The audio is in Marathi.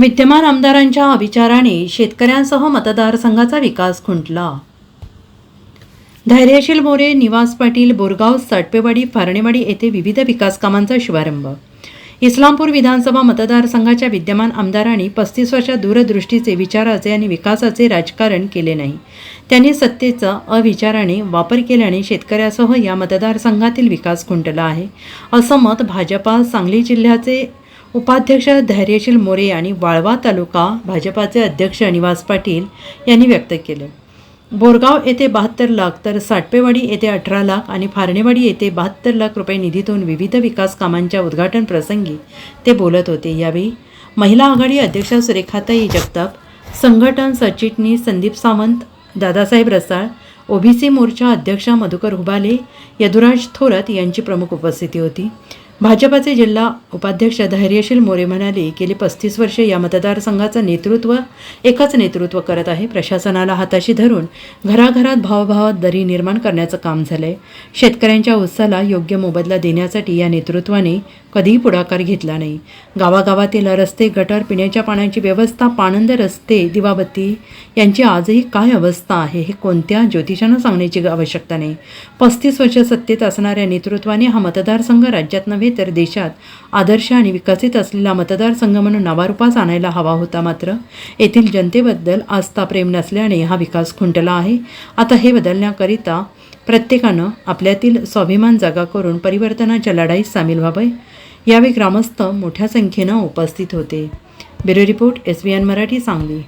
विद्यमान आमदारांच्या अविचाराने शेतकऱ्यांसह मतदारसंघाचा विकास खुंटला. धैर्यशील मोरे निवास पाटील बोरगाव साटपेवाडी फारणेवाडी येथे विविध विकास कामांचा शुभारंभ. इस्लामपूर विधानसभा मतदारसंघाच्या विद्यमान आमदारांनी पस्तीस वर्षात दूरदृष्टीचे विचाराचे आणि विकासाचे राजकारण केले नाही. त्यांनी सत्तेचा अविचाराने वापर केल्याने शेतकऱ्यासह या मतदारसंघातील विकास खुंटला आहे. असं मत भाजपा सांगली जिल्ह्याचे उपाध्यक्ष धैर्यशील मोरे आणि वाळवा तालुका भाजपाचे अध्यक्ष निवास पाटील यांनी व्यक्त केले. बोरगाव येथे बहात्तर लाख तर साटपेवाडी येथे अठरा लाख आणि फारणेवाडी येथे बहात्तर लाख रुपये निधीतून विविध विकास कामांच्या उद्घाटन प्रसंगी ते बोलत होते. यावेळी महिला आघाडी अध्यक्ष सुरेखाताई जगताप संघटन सचिटणीस संदीप सावंत दादासाहेब रसाळ ओबीसी मोर्चा अध्यक्षा मधुकर हुबाले यदुराज थोरात यांची प्रमुख उपस्थिती होती. भाजपाचे जिल्हा उपाध्यक्ष धैर्यशील मोरे म्हणाले गेली पस्तीस वर्षे या मतदारसंघाचं नेतृत्व एकच नेतृत्व करत आहे. प्रशासनाला हाताशी धरून घराघरात भावभावात दरी निर्माण करण्याचं काम झालंय. शेतकऱ्यांच्या उत्साहाला योग्य मोबदला देण्यासाठी या नेतृत्वाने कधीही पुढाकार घेतला नाही. गावागावातील रस्ते गटर पिण्याच्या पाण्याची व्यवस्था पाणंद रस्ते दिवाबत्ती यांची आजही काय अवस्था आहे हे कोणत्या ज्योतिषानं सांगण्याची आवश्यकता नाही. पस्तीस वर्ष सत्तेत असणाऱ्या नेतृत्वाने हा मतदारसंघ राज्यात नव्हे नव्हे तर देशात आदर्श आणि विकसित असलेला मतदारसंघ म्हणून नावारूपास आणायला हवा होता मात्र. येथील जनतेबद्दल आस्था प्रेम नसल्याने हा विकास खुंटला आहे. आता हे बदलण्याकरिता प्रत्येकानं आपल्यातील स्वाभिमान जागा करून परिवर्तनाच्या लढाईत सामील व्हावे. यावेळी ग्रामस्थ मोठ्या संख्येनं उपस्थित होते. Bureau report S B N Marathi Sangli.